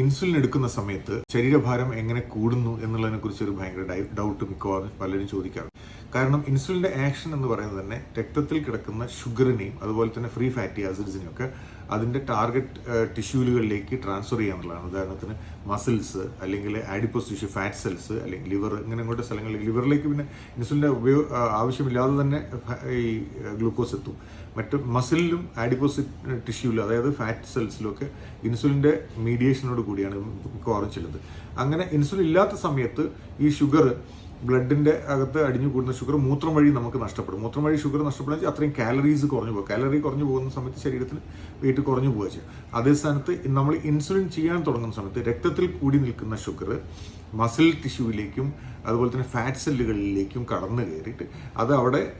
Insulin എടുക്കുന്ന സമയത്ത് ശരീരഭാരം എങ്ങനെ കൂടുന്നു എന്നുള്ളതിനെ കുറിച്ച് ഒരു ഭയങ്കര ഡൗട്ട് മിക്കവാറും പലരും ചോദിക്കാറുണ്ട്. കാരണം ഇൻസുലിന്റെ ആക്ഷൻ എന്ന് പറയുന്നത് തന്നെ രക്തത്തിൽ കിടക്കുന്ന ഷുഗറിനെയും അതുപോലെ തന്നെ ഫ്രീ ഫാറ്റി ആസിഡ്സിനെയും ഒക്കെ അതിന്റെ ടാർഗറ്റ് ടിഷ്യൂലുകളിലേക്ക് ട്രാൻസ്ഫർ ചെയ്യാന്നുള്ളതാണ് ഉദാഹരണത്തിന് മസിൽസ് അല്ലെങ്കിൽ ആഡിപ്പോസ് ടിഷ്യൂ ഫാറ്റ് സെൽസ് അല്ലെങ്കിൽ ലിവർ ഇങ്ങനെ ഇങ്ങോട്ട് സ്ഥലങ്ങളിൽ ലിവറിലേക്ക് പിന്നെ ഇൻസുലിന്റെ ഉപയോഗ ആവശ്യമില്ലാതെ തന്നെ ഈ ഗ്ലൂക്കോസ് എത്തും. മറ്റ് മസിലിലും ആഡിപ്പോസ് ടിഷ്യൂലും അതായത് ഫാറ്റ് സെൽസിലും ഒക്കെ ഇൻസുലിന്റെ മീഡിയേഷനോട് കൂടിയാണ് മിക്കവാറും ചെല്ലുന്നത്. അങ്ങനെ ഇൻസുലിൻ ഇല്ലാത്ത സമയത്ത് ഈ ഷുഗർ ബ്ലഡിന്റെ അകത്ത് അടിഞ്ഞു കൂടുന്ന ഷുഗർ മൂത്രം വഴി നമുക്ക് നഷ്ടപ്പെടും. മൂത്രം വഴി ഷുഗർ നഷ്ടപ്പെടുന്ന അത്രയും കാലറീസ് കുറഞ്ഞു പോകും. കാലറി കുറഞ്ഞു പോകുന്ന സമയത്ത് ശരീരത്തിൽ വെയിറ്റ് കുറഞ്ഞു പോകുക ചെയ്യും. അതേ സ്ഥാനത്ത് നമ്മൾ ഇൻസുലിൻ ചെയ്യാൻ തുടങ്ങുന്ന സമയത്ത് രക്തത്തിൽ കൂടി നിൽക്കുന്ന ഷുഗർ മസിൽ ടിഷ്യൂവിലേക്കും അതുപോലെ തന്നെ ഫാറ്റ് സെല്ലുകളിലേക്കും കടന്നു കയറിയിട്ട് അത് അവിടെ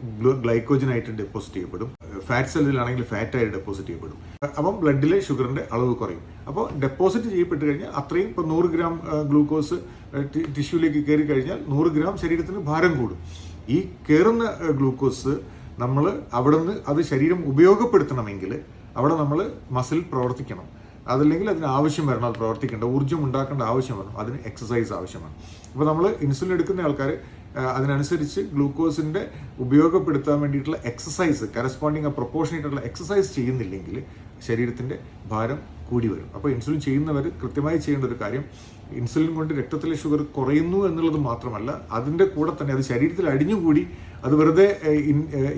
ഗ്ലൈക്കോജനായിട്ട് ഡെപ്പോസിറ്റ് ചെയ്യപ്പെടും. ഫാറ്റ് സെല്ലിലാണെങ്കിൽ ഫാറ്റായി ഡെപ്പോസിറ്റ് ചെയ്യപ്പെടും. അപ്പം ബ്ലഡിലെ ഷുഗറിന്റെ അളവ് കുറയും. അപ്പോൾ ഡെപ്പോസിറ്റ് ചെയ്യപ്പെട്ട് കഴിഞ്ഞാൽ അത്രയും ഇപ്പോൾ നൂറ് ഗ്രാം ഗ്ലൂക്കോസ് ടിഷ്യൂലേക്ക് കയറി കഴിഞ്ഞാൽ നൂറ് ഗ്രാം ശരീരത്തിന് ഭാരം കൂടും. ഈ കയറുന്ന ഗ്ലൂക്കോസ് നമ്മൾ അവിടെ നിന്ന് അത് ശരീരം ഉപയോഗപ്പെടുത്തണമെങ്കിൽ അവിടെ നമ്മൾ മസിൽ പ്രവർത്തിക്കണം. അതല്ലെങ്കിൽ അതിന് ആവശ്യം വരണം അത് പ്രവർത്തിക്കേണ്ട ഊർജം ഉണ്ടാക്കേണ്ട ആവശ്യം വരണം അതിന് എക്സസൈസ് ആവശ്യമാണ്. അപ്പോൾ നമ്മൾ ഇൻസുലിൻ എടുക്കുന്ന ആൾക്കാർ അതിനനുസരിച്ച് ഗ്ലൂക്കോസിന്റെ ഉപയോഗപ്പെടുത്താൻ വേണ്ടിയിട്ടുള്ള എക്സസൈസ് കറസ്പോണ്ടിങ് പ്രൊപ്പോർഷനേറ്റ് ആയിട്ടുള്ള എക്സസൈസ് ചെയ്യുന്നില്ലെങ്കിൽ ശരീരത്തിന്റെ ഭാരം കൂടി വരും. അപ്പോൾ ഇൻസുലിൻ ചെയ്യുന്നവർ കൃത്യമായി ചെയ്യേണ്ട ഒരു കാര്യം ഇൻസുലിൻ കൊണ്ട് രക്തത്തിലെ ഷുഗർ കുറയുന്നു എന്നുള്ളത് മാത്രമല്ല അതിന്റെ കൂടെ തന്നെ അത് ശരീരത്തിൽ അടിഞ്ഞുകൂടി അത് വെറുതെ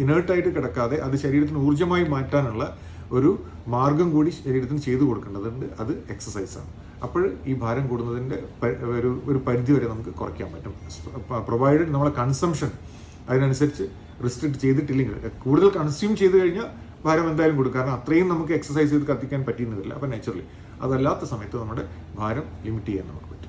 ഇനേർട്ടായിട്ട് കിടക്കാതെ അത് ശരീരത്തിന് ഊർജമായി മാറ്റാനുള്ള ഒരു മാർഗം കൂടി ശരീരത്തിന് ചെയ്തു കൊടുക്കേണ്ടതുണ്ട്. അത് എക്സസൈസാണ് അപ്പോൾ ഈ ഭാരം കൂടുന്നതിന്റെ ഒരു പരിധി വരെ നമുക്ക് കുറയ്ക്കാൻ പറ്റും. പ്രൊവൈഡഡ് നമ്മളെ കൺസംഷൻ അതിനനുസരിച്ച് റിസ്ട്രിക്ട് ചെയ്തിട്ടില്ലെങ്കിൽ കൂടുതൽ കൺസ്യൂം ചെയ്ത് കഴിഞ്ഞാൽ ഭാരം എന്തായാലും കൂടും. കാരണം അത്രയും നമുക്ക് എക്സസൈസ് ചെയ്ത് കത്തിക്കാൻ പറ്റിയെന്നില്ല അപ്പം നാച്ചുറലി അതല്ലാത്ത സമയത്ത് നമ്മുടെ ഭാരം ലിമിറ്റ് ചെയ്യാൻ നമുക്ക് പറ്റും.